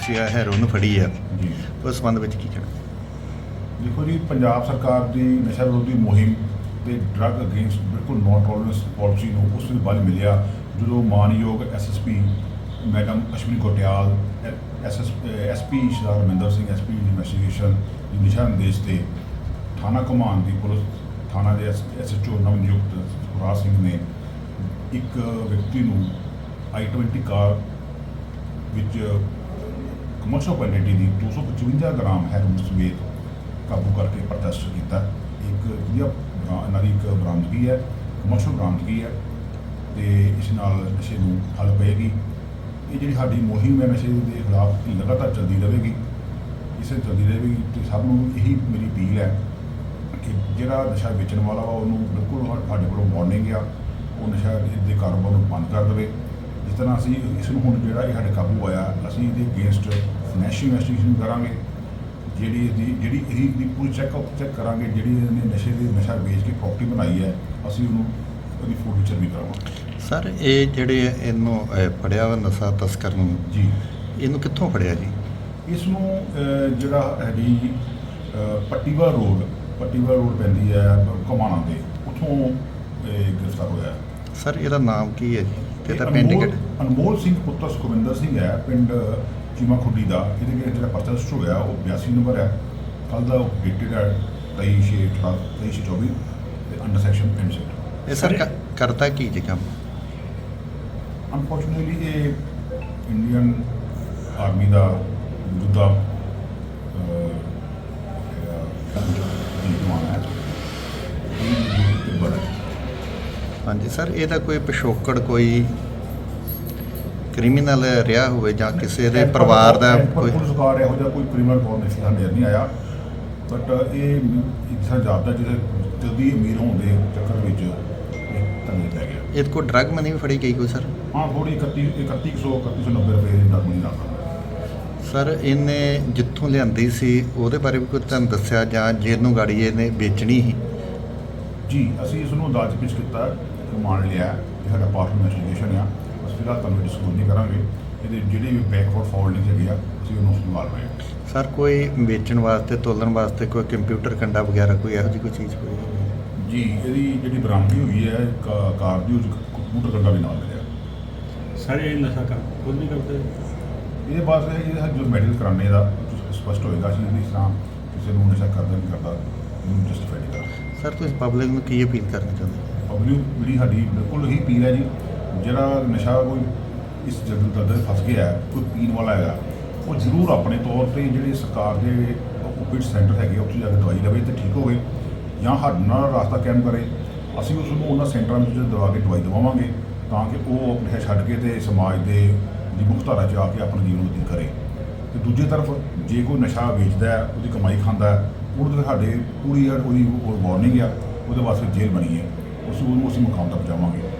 ਸੀ ਆ ਹੈਰੋਨ ਫੜੀ ਆ। ਜੀ। ਉਸ ਸੰਬੰਧ ਵਿੱਚ ਕੀ ਕਹਿਣਾ? ਦੇਖੋ ਜੀ ਪੰਜਾਬ ਸਰਕਾਰ ਦੀ ਨਸ਼ਾ ਵਿਰੋਧੀ ਮੁਹਿੰਮ ਤੇ ਡਰੱਗ ਅਗੇਂਸਟ ਬਿਲਕੁਲ ਨੋ ਟੋਲਰੈਂਸ ਪਾਲਿਸੀ ਨੂੰ ਉਸ ਨੂੰ ਬਲ ਮਿਲਿਆ ਜਦੋਂ ਮਾਨਯੋਗ SSP madam Ashwani Kotiyal SS SP Shri Raminder Singh SP investigation ਦੀ ਦਿਸ਼ਾ ਨਿਰਦੇਸ਼ ਤੇ ਥਾਣਾ ਕਮਾਨ ਦੀ ਪੁਲਿਸ ਥਾਣਾ ਦੇ ਐਸਐਚਓ ਨਵ ਨਿਯੁਕਤ ਸੁਖਰਾਜ ਸਿੰਘ ਨੇ ਇੱਕ ਵਿਅਕਤੀ ਨੂੰ i20 ਕਾਰ ਵਿੱਚ ਕਮਰਸ਼ੀਅਲ ਕੁਆਂਟੀਟੀ ਦੀ 255 ਗ੍ਰਾਮ ਹੈਰੋਇਨ ਸਮੇਤ ਕਾਬੂ ਕਰਕੇ ਪ੍ਰਦਰਸ਼ਿਤ ਕੀਤਾ। ਇੱਕ ਵਧੀਆ ਬਰਾ- ਇਹਨਾਂ ਦੀ ਇੱਕ ਬਰਾਮਦਗੀ ਹੈ ਕਮਰਸ਼ਲ ਬਰਾਮਦਗੀ ਹੈ, ਤੇ ਇਸ ਨਾਲ ਨਸ਼ੇ ਨੂੰ ਹੱਲ ਪਏਗੀ। ਇਹ ਜਿਹੜੀ ਸਾਡੀ ਮੁਹਿੰਮ ਹੈ, ਨਸ਼ੇ ਦੇ ਖਿਲਾਫ ਲਗਾਤਾਰ ਚੱਲਦੀ ਰਹੇਗੀ। ਇਸੇ ਚੱਲਦੀ ਰਹੇਗੀ ਤੇ ਸਭ ਨੂੰ ਇਹੀ ਮੇਰੀ ਅਪੀਲ ਹੈ ਕਿ ਜਿਹੜਾ ਨਸ਼ਾ ਵੇਚਣ ਵਾਲਾ ਵਾ, ਉਹਨੂੰ ਬਿਲਕੁਲ ਸਾਡੇ ਕੋਲੋਂ ਵਾਰਨਿੰਗ ਆ। ਉਹ ਨਸ਼ਾ ਦੇ- ਦੇ ਕਾਰੋਬਾਰ ਨੂੰ ਬੰਦ ਕਰ ਦੇਵੇ। ਜਿਸ ਤਰ੍ਹਾਂ ਅਸੀਂ ਇਸ ਨੂੰ ਹੁਣ ਜਿਹੜਾ ਇਹ ਸਾਡੇ ਕਾਬੂ ਆਇਆ ਅਸੀਂ ਇਹਦੇ ਅਗੇਂਸਟ ਫਾਈਨੈਂਸ਼ੀਅਲ ਇਨਵੈਸਟੀਗੇਸ਼ਨ ਕਰਾਂਗੇ ਜਿਹੜੀ ਇਹਦੀ ਜਿਹੜੀ ਇਹਦੀ ਦੀ ਪੂਰੀ ਚੈੱਕਅਪ ਚੈੱਕ ਕਰਾਂਗੇ ਜਿਹੜੀ ਇਹਨੇ ਨਸ਼ੇ ਦੀ ਨਸ਼ਾ ਵੇਚ ਕੇ ਪ੍ਰਾਪਰਟੀ ਬਣਾਈ ਹੈ ਅਸੀਂ ਉਹਨੂੰ ਉਹਦੀ ਫੋਟੋ ਚਰ ਵੀ ਕਰਾਵਾਂਗੇ ਸਰ ਇਹ ਜਿਹੜੇ ਇਹਨੂੰ ਫੜਿਆ ਵਾ ਨਸ਼ਾ ਤਸਕਰ ਨੂੰ ਜੀ। ਇਹਨੂੰ ਕਿੱਥੋਂ ਫੜਿਆ ਜੀ? ਇਸ ਨੂੰ ਜਿਹੜਾ ਅਹ, ਪੱਟੀਵਾ ਰੋਡ ਪੱਟੀਵਾ ਰੋਡ ਪੈਂਦੀ ਹੈ ਕਮਾਣਾ ਦੇ ਉੱਥੋਂ ਇਹ ਗ੍ਰਿਫਤਾਰ ਹੋਇਆ। ਸਰ ਇਹਦਾ ਨਾਮ ਕੀ ਹੈ ਜੀ? ਤੇ ਇਹ ਪਿੰਡ ਅਨਮੋਲ- ਕਿਹੜਾ ਅਨਮੋਲ ਸਿੰਘ ਪੁੱਤਰ ਸੁਖਵਿੰਦਰ ਸਿੰਘ ਹੈ ਪਿੰਡ ਚੀਮਾ ਖੁੱਡੀ ਦਾ। ਇਹਦੇ ਵਿੱਚ ਜਿਹੜਾ ਪਰਚਾ ਰਜਿਸਟਰ ਹੋਇਆ ਉਹ 82 ਨੰਬਰ ਹੈ। ਕੱਲ ਦਾ ਉਹ ਡੇਟਡ ਹੈ 23 ਛੇ 18 23 ਛੇ 24 ਤੇ ਅੰਡਰ ਸੈਕਸ਼ਨ ਪੈਨਸ਼ਨ ਇਹ ਸਰ ਕ- ਕਰਦਾ ਕੀ ਜੀ ਕੰਮ? ਅਨਫੋਰਚੂਨੇਟਲੀ ਇਹ ਇੰਡੀਅਨ ਆਰਮੀ ਦਾ ਮੌਜੂਦਾ ਅਹ, ਜਵਾਨ ਹੈ ਇਹ ਜੀ ਬੜਾ ਹਾਂਜੀ ਸਰ ਇਹਦਾ ਕੋਈ ਪਿਛੋਕੜ ਕੋਈ ਕ੍ਰਿਮੀਨਲ ਰਿਹਾ ਹੋਵੇ ਜਾਂ ਕਿਸੇ ਦੇ ਪਰਿਵਾਰ ਦਾ ਕੋਈ ਪੁਲਿਸ ਕਾਰ ਇਹੋ ਜਿਹਾ ਕੋਈ ਕ੍ਰਿਮੀਨਲ ਨਹੀਂ ਸਾਹਮਣੇ ਨਹੀਂ ਆਇਆ। ਬਟ ਇਹ ਇਨਸਾਨ ਜਾਪਦਾ ਜਿਹਦੇ ਜਲਦੀ ਅਮੀਰ ਹੋਣ ਦੇ ਚੱਕਰ ਵਿੱਚ ਇਹ ਤੰਗੇ ਪੈ ਗਿਆ। ਇਹਦੇ ਕੋਲ ਡਰਗ ਮਨੀ ਵੀ ਫੜੀ ਗਈ ਕੋਈ ਸਰ? ਹਾਂ ਥੋੜੀ 31 3100 3190 ਰੁਪਏ ਦੀ ਨਰਮੀ ਨਾਲ। ਸਰ ਇਹਨੇ ਜਿੱਥੋਂ ਲਿਆਂਦੀ ਸੀ ਉਹਦੇ ਬਾਰੇ ਵੀ ਕੋਈ ਤੁਹਾਨੂੰ ਦੱਸਿਆ ਜਾਂ ਜਿਹਨੂੰ ਗਾੜੀ ਇਹਨੇ ਵੇਚਣੀ ਸੀ? ਜੀ ਅਸੀਂ ਇਸ ਨੂੰ ਅੰਦਾਜ਼ ਪਿਛ ਕੀਤਾ। ਮੰਨ ਲਿਆ ਇਹ ਸਾਡਾ ਪਾਰਟ ਇਨਵੈਸਟੀਗੇਸ਼ਨ ਆ। ਬਸ ਫਿਲਹਾਲ ਤੁਹਾਨੂੰ ਡਿਸਕਲੋਜ਼ ਨਹੀਂ ਕਰਾਂਗੇ। ਇਹਦੇ ਜਿਹੜੇ ਵੀ ਬੈਕਵਰਡ ਫਾਲਟਿੰਗ ਹੈਗੇ ਆ ਅਸੀਂ ਉਹਨੂੰ ਸੰਭਾਲ ਰਹੇ ਹਾਂ ਸਰ ਕੋਈ ਵੇਚਣ ਵਾਸਤੇ ਤੋਲਣ ਵਾਸਤੇ ਕੋਈ ਕੰਪਿਊਟਰ ਕੰਡਾ ਵਗੈਰਾ ਕੋਈ ਇਹੋ ਜਿਹੀ ਕੋਈ ਚੀਜ਼ ਕੋਈ ਜੀ ਇਹਦੀ ਜਿਹੜੀ ਬਰਾਮਦਗੀ ਹੋਈ ਹੈ ਕਾ- ਕਾਰ ਦੀ ਉਹ 'ਚ ਕੰਪਿਊਟਰ ਕੰਡਾ ਵੀ ਨਾਲ ਮਿਲਿਆ। ਸਾਰੇ ਨਸ਼ਾ ਕਰ ਖੁਦ ਨਹੀਂ ਕਰਦੇ? ਇਹਦੇ ਬਾਅਦ ਇਹ ਜੋ ਮੈਡੀਕਲ ਕਰਾਣੇ ਦਾ ਸਪਸ਼ਟ ਹੋਏਗਾ ਅਸੀਂ ਇਸ ਤਰ੍ਹਾਂ ਕਿਸੇ ਨੂੰ ਨਸ਼ਾ ਕਰਦਾ ਨਹੀਂ ਕਰਦਾ ਜਸਟੀਫਾਈ ਨਹੀਂ ਕਰਦਾ। ਸਰ ਤੁਸੀਂ ਪਬਲਿਕ ਨੂੰ ਕੀ ਅਪੀਲ ਕਰਨਾ ਚਾਹੁੰਦੇ ਪਬਲਿਕ ਜਿਹੜੀ ਸਾਡੀ ਬਿਲਕੁਲ ਹੀ ਅਪੀਲ ਹੈ ਜੀ। ਜਿਹੜਾ ਨਸ਼ਾ ਕੋਈ ਇਸ ਜਗਤ ਦਾ ਦਰ ਫਸ ਗਿਆ ਹੈ, ਕੋਈ ਪੀਣ ਵਾਲਾ ਹੈਗਾ ਉਹ ਜ਼ਰੂਰ ਆਪਣੇ ਤੌਰ ਤੇ ਜਿਹੜੇ ਸਰਕਾਰ ਦੇ ਓਪੀਡ ਸੈਂਟਰ ਹੈਗੇ ਆ, ਉੱਥੇ ਜਾ ਕੇ ਦਵਾਈ ਲਵੇ ਤੇ ਠੀਕ ਹੋਵੇ ਜਾਂ ਸਾਡੇ ਨਾਲ ਰਾਸਤਾ ਕਾਇਮ ਕਰੇ। ਅਸੀਂ ਉਸ ਨੂੰ ਉਹਨਾਂ ਸੈਂਟਰਾਂ ਵਿੱਚ ਦਵਾ ਕੇ ਦਵਾਈ ਦਵਾਵਾਂਗੇ ਤਾਂ ਕਿ ਉਹ ਆਪਣੇ ਛੱਡ ਕੇ ਤੇ ਸਮਾਜ ਦੇ ਦੀ ਮੁਖਤਾਰਾ 'ਚ ਆ ਕੇ ਆਪਣਾ ਜੀਵਨ ਬਤੀਤ ਕਰੇ। ਤੇ ਦੂਜੇ ਤਰਫ ਜੇ ਕੋਈ ਨਸ਼ਾ ਵੇਚਦਾ ਹੈ ਉਹਦੀ ਕਮਾਈ ਖਾਂਦਾ ਹੈ ਉਹਦੇ ਸਾਡੇ ਪੂਰੀ ਉਹਦੀ ਵਾਰਨਿੰਗ ਆ ਉਹਦੇ ਵਾਸਤੇ ਜੇਲ੍ਹ ਬਣੀ ਹੈ। ਉਸ ਨੂੰ ਅਸੀਂ ਮੁਕਾਮ ਤੱਕ ਪਹੁੰਚਾਵਾਂਗੇ